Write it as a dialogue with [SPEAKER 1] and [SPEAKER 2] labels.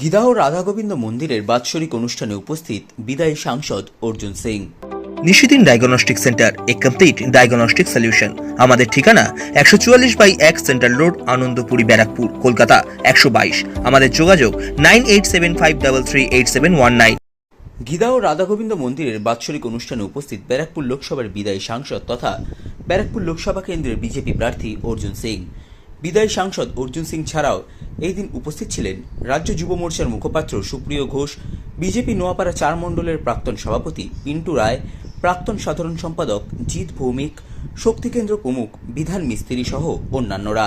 [SPEAKER 1] গীতা রাধাগোবিন্দ মন্দিরের বাৎসরিক অনুষ্ঠানে উপস্থিত বিদায়ী সাংসদ অর্জুন সিং।
[SPEAKER 2] নিশিদিন ডায়াগনস্টিক সেন্টার এ কমপ্লিট ডায়াগনস্টিক সলিউশন আমাদের ঠিকানা একশো চুয়াল্লিশ বাই এক সেন্ট্রাল রোড আনন্দপুরি ব্যারাকপুর কলকাতা একশো বাইশ। আমাদের যোগাযোগ nine eight seven five double three eight seven one nine.
[SPEAKER 1] Gita ও রাধা গোবিন্দ মন্দিরের বাৎসরিক অনুষ্ঠানে উপস্থিত ব্যারাকপুর লোকসভার বিদায়ী সাংসদ তথা ব্যারাকপুর লোকসভা কেন্দ্রের বিজেপি প্রার্থী অর্জুন সিং। বিদায়ী সাংসদ অর্জুন সিং ছাড়াও এই দিন উপস্থিত ছিলেন রাজ্য যুব মোর্চার মুখপাত্র সুপ্রিয় ঘোষ, বিজেপি নোয়াপাড়া চার মণ্ডলের প্রাক্তন সভাপতি পিন্টু রায়, প্রাক্তন সাধারণ সম্পাদক জিৎ ভৌমিক শক্তিকেন্দ্র প্রমুখ বিধান মিস্ত্রি সহ অন্যান্যরা।